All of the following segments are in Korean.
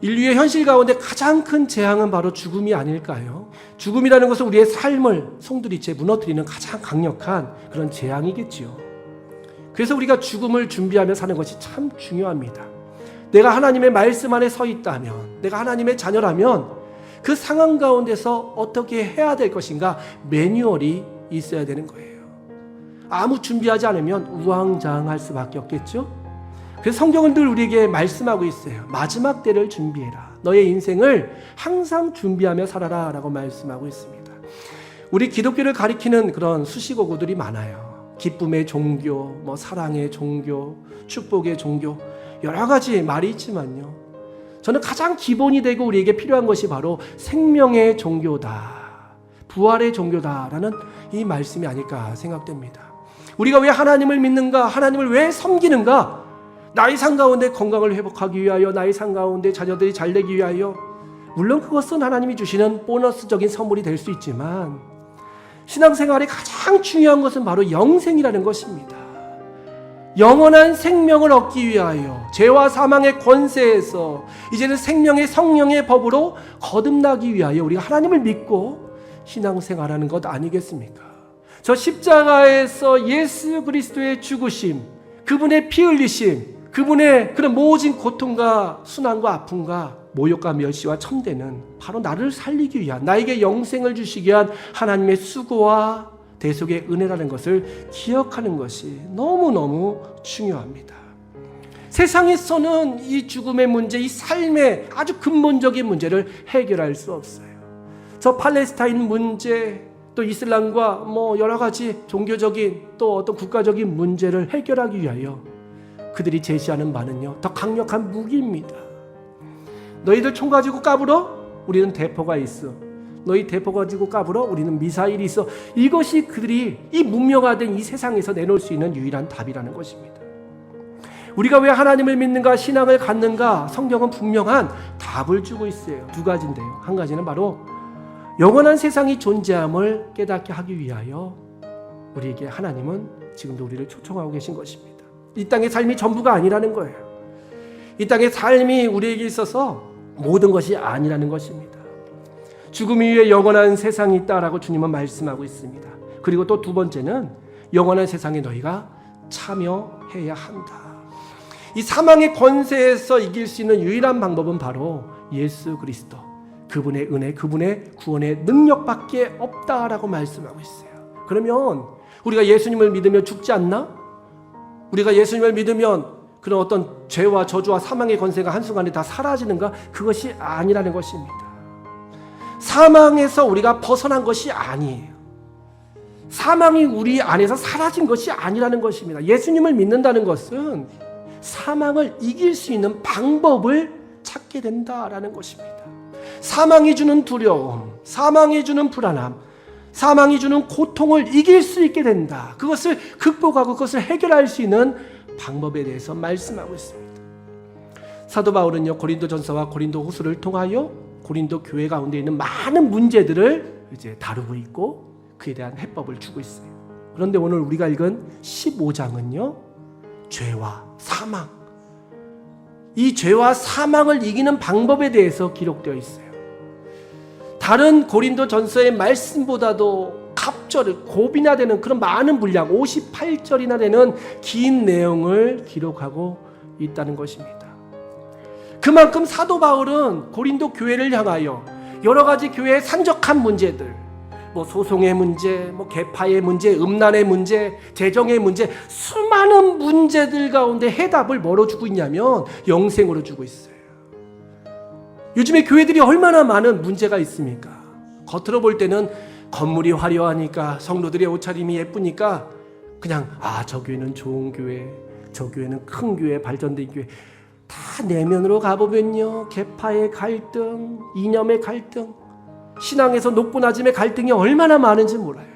인류의 현실 가운데 가장 큰 재앙은 바로 죽음이 아닐까요? 죽음이라는 것은 우리의 삶을 송두리째 무너뜨리는 가장 강력한 그런 재앙이겠지요. 그래서 우리가 죽음을 준비하며 사는 것이 참 중요합니다. 내가 하나님의 말씀 안에 서 있다면, 내가 하나님의 자녀라면 그 상황 가운데서 어떻게 해야 될 것인가 매뉴얼이 있어야 되는 거예요. 아무 준비하지 않으면 우왕좌왕할 수밖에 없겠죠? 그래서 성경은 늘 우리에게 말씀하고 있어요. 마지막 때를 준비해라. 너의 인생을 항상 준비하며 살아라. 라고 말씀하고 있습니다. 우리 기독교를 가리키는 그런 수식어구들이 많아요. 기쁨의 종교, 뭐 사랑의 종교, 축복의 종교, 여러 가지 말이 있지만요. 저는 가장 기본이 되고 우리에게 필요한 것이 바로 생명의 종교다. 부활의 종교다라는 이 말씀이 아닐까 생각됩니다. 우리가 왜 하나님을 믿는가? 하나님을 왜 섬기는가? 나의 삶 가운데 건강을 회복하기 위하여, 나의 삶 가운데 자녀들이 잘 되기 위하여, 물론 그것은 하나님이 주시는 보너스적인 선물이 될 수 있지만, 신앙생활의 가장 중요한 것은 바로 영생이라는 것입니다. 영원한 생명을 얻기 위하여 죄와 사망의 권세에서 이제는 생명의 성령의 법으로 거듭나기 위하여 우리가 하나님을 믿고 신앙생활하는 것 아니겠습니까? 저 십자가에서 예수 그리스도의 죽으심, 그분의 피 흘리심, 그분의 그런 모진 고통과 순환과 아픔과 모욕과 멸시와 첨대는 바로 나를 살리기 위한 나에게 영생을 주시기 위한 하나님의 수고와 대속의 은혜라는 것을 기억하는 것이 너무너무 중요합니다. 세상에서는 이 죽음의 문제, 이 삶의 아주 근본적인 문제를 해결할 수 없어요. 저 팔레스타인 문제, 또 이슬람과 뭐 여러 가지 종교적인 또 어떤 국가적인 문제를 해결하기 위하여 그들이 제시하는 바는요, 더 강력한 무기입니다. 너희들 총 가지고 까불어? 우리는 대포가 있어. 너희 대포 가지고 까불어? 우리는 미사일이 있어. 이것이 그들이 이 문명화된 이 세상에서 내놓을 수 있는 유일한 답이라는 것입니다. 우리가 왜 하나님을 믿는가, 신앙을 갖는가, 성경은 분명한 답을 주고 있어요. 두 가지인데요. 한 가지는 바로 영원한 세상이 존재함을 깨닫게 하기 위하여 우리에게 하나님은 지금도 우리를 초청하고 계신 것입니다. 이 땅의 삶이 전부가 아니라는 거예요. 이 땅의 삶이 우리에게 있어서 모든 것이 아니라는 것입니다. 죽음 이후에 영원한 세상이 있다라고 주님은 말씀하고 있습니다. 그리고 또 두 번째는 영원한 세상에 너희가 참여해야 한다. 이 사망의 권세에서 이길 수 있는 유일한 방법은 바로 예수 그리스도. 그분의 은혜, 그분의 구원의 능력밖에 없다라고 말씀하고 있어요. 그러면 우리가 예수님을 믿으면 죽지 않나? 우리가 예수님을 믿으면 그런 어떤 죄와 저주와 사망의 권세가 한순간에 다 사라지는가? 그것이 아니라는 것입니다. 사망에서 우리가 벗어난 것이 아니에요. 사망이 우리 안에서 사라진 것이 아니라는 것입니다. 예수님을 믿는다는 것은 사망을 이길 수 있는 방법을 찾게 된다라는 것입니다. 사망이 주는 두려움, 사망이 주는 불안함, 사망이 주는 고통을 이길 수 있게 된다. 그것을 극복하고 그것을 해결할 수 있는 방법에 대해서 말씀하고 있습니다. 사도 바울은요 고린도 전서와 고린도 후서를 통하여 고린도 교회 가운데 있는 많은 문제들을 이제 다루고 있고 그에 대한 해법을 주고 있어요. 그런데 오늘 우리가 읽은 15장은요 죄와 사망 이 죄와 사망을 이기는 방법에 대해서 기록되어 있어요. 다른 고린도 전서의 말씀보다도 갑절을 고비나 되는 그런 많은 분량 58절이나 되는 긴 내용을 기록하고 있다는 것입니다. 그만큼 사도 바울은 고린도 교회를 향하여 여러 가지 교회의 산적한 문제들, 뭐 소송의 문제, 뭐 개파의 문제, 음란의 문제, 재정의 문제, 수많은 문제들 가운데 해답을 뭐로 주고 있냐면 영생으로 주고 있어요. 요즘에 교회들이 얼마나 많은 문제가 있습니까? 겉으로 볼 때는 건물이 화려하니까 성도들의 옷차림이 예쁘니까 그냥 아 저 교회는 좋은 교회, 저 교회는 큰 교회, 발전된 교회 다 내면으로 가보면요 개파의 갈등, 이념의 갈등, 신앙에서 높고 낮음의 갈등이 얼마나 많은지 몰라요.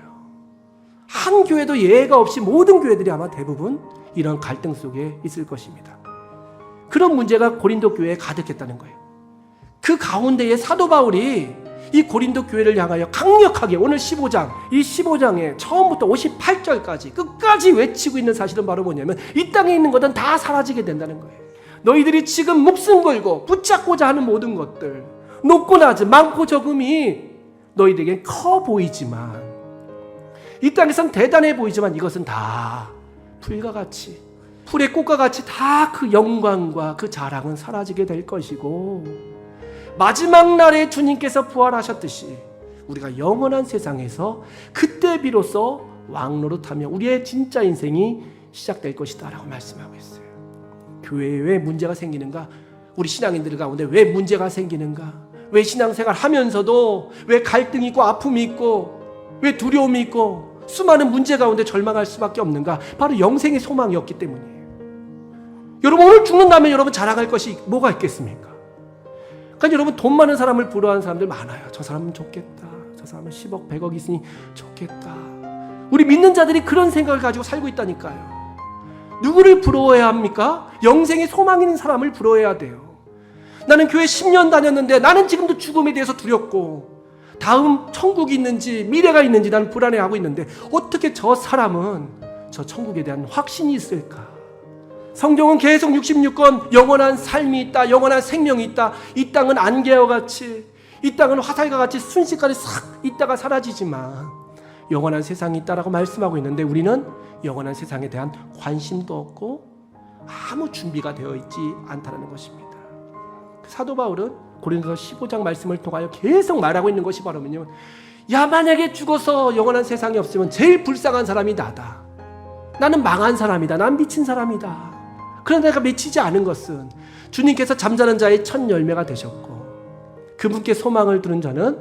한 교회도 예외가 없이 모든 교회들이 아마 대부분 이런 갈등 속에 있을 것입니다. 그런 문제가 고린도 교회에 가득했다는 거예요. 그 가운데에 사도 바울이 이 고린도 교회를 향하여 강력하게 오늘 15장, 이 15장에 처음부터 58절까지 끝까지 외치고 있는 사실은 바로 뭐냐면 이 땅에 있는 것은 다 사라지게 된다는 거예요. 너희들이 지금 목숨 걸고 붙잡고자 하는 모든 것들 높고 낮은 많고 적음이 너희들에겐 커 보이지만 이 땅에선 대단해 보이지만 이것은 다 풀과 같이 풀의 꽃과 같이 다 그 영광과 그 자랑은 사라지게 될 것이고 마지막 날에 주님께서 부활하셨듯이 우리가 영원한 세상에서 그때 비로소 왕노릇하며 우리의 진짜 인생이 시작될 것이다라고 말씀하고 있어요. 교회에 왜 문제가 생기는가? 우리 신앙인들 가운데 왜 문제가 생기는가? 왜 신앙생활 하면서도 왜 갈등이 있고 아픔이 있고 왜 두려움이 있고 수많은 문제 가운데 절망할 수밖에 없는가? 바로 영생의 소망이 없기 때문이에요. 여러분 오늘 죽는다면 여러분 자랑할 것이 뭐가 있겠습니까? 그러니까 여러분 돈 많은 사람을 부러워하는 사람들 많아요. 저 사람은 좋겠다. 저 사람은 10억, 100억 있으니 좋겠다. 우리 믿는 자들이 그런 생각을 가지고 살고 있다니까요. 누구를 부러워해야 합니까? 영생의 소망 있는 사람을 부러워해야 돼요. 나는 교회 10년 다녔는데 나는 지금도 죽음에 대해서 두렵고 다음 천국이 있는지 미래가 있는지 나는 불안해하고 있는데 어떻게 저 사람은 저 천국에 대한 확신이 있을까? 성경은 계속 66권 영원한 삶이 있다, 영원한 생명이 있다. 이 땅은 안개와 같이, 이 땅은 화살과 같이 순식간에 싹 있다가 사라지지만 영원한 세상이 있다라고 말씀하고 있는데 우리는 영원한 세상에 대한 관심도 없고 아무 준비가 되어 있지 않다는 것입니다. 사도 바울은 고린도서 15장 말씀을 통하여 계속 말하고 있는 것이 바로면요. 야 만약에 죽어서 영원한 세상이 없으면 제일 불쌍한 사람이 나다. 나는 망한 사람이다. 난 미친 사람이다. 그러나 내가 미치지 않은 것은 주님께서 잠자는 자의 첫 열매가 되셨고 그분께 소망을 두는 자는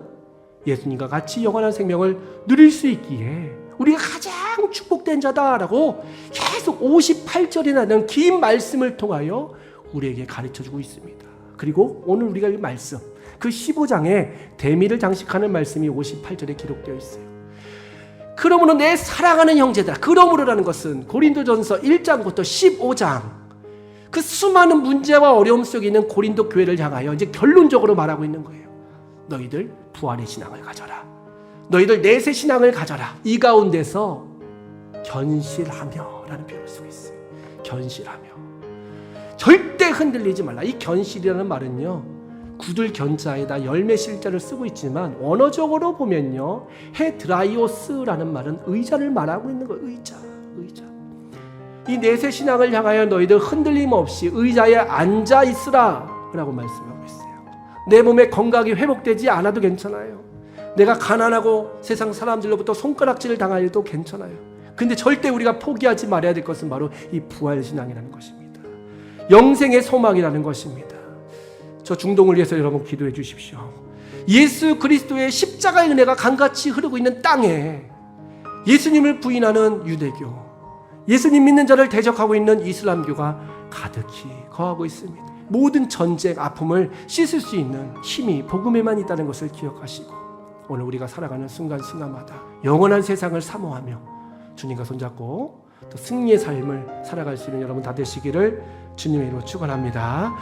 예수님과 같이 영원한 생명을 누릴 수 있기에 우리가 가장 축복된 자다라고 계속 58절이나 되는 긴 말씀을 통하여 우리에게 가르쳐 주고 있습니다. 그리고 오늘 우리가 이 말씀 그 15장에 대미를 장식하는 말씀이 58절에 기록되어 있어요. 그러므로 내 사랑하는 형제들아 그러므로라는 것은 고린도전서 1장부터 15장 그 수많은 문제와 어려움 속에 있는 고린도 교회를 향하여 이제 결론적으로 말하고 있는 거예요. 너희들 부활의 신앙을 가져라. 너희들 내세 신앙을 가져라. 이 가운데서 견실하며라는 표현을 쓰고 있어요. 견실하며. 절대 흔들리지 말라. 이 견실이라는 말은요. 구들 견자에다 열매 실자를 쓰고 있지만 언어적으로 보면요. 헤드라이오스라는 말은 의자를 말하고 있는 거예요. 의자. 의자. 이 내세 신앙을 향하여 너희들 흔들림 없이 의자에 앉아 있으라라고 말씀하고 있어요. 내 몸의 건강이 회복되지 않아도 괜찮아요. 내가 가난하고 세상 사람들로부터 손가락질을 당하여도 괜찮아요. 근데 절대 우리가 포기하지 말아야 될 것은 바로 이 부활 신앙이라는 것입니다. 영생의 소망이라는 것입니다. 저 중동을 위해서 여러분 기도해 주십시오. 예수 그리스도의 십자가의 은혜가 강같이 흐르고 있는 땅에 예수님을 부인하는 유대교, 예수님 믿는 자를 대적하고 있는 이슬람교가 가득히 거하고 있습니다. 모든 전쟁, 아픔을 씻을 수 있는 힘이 복음에만 있다는 것을 기억하시고 오늘 우리가 살아가는 순간순간마다 영원한 세상을 사모하며 주님과 손잡고 또 승리의 삶을 살아갈 수 있는 여러분 다 되시기를 주님의 이름으로 축원합니다.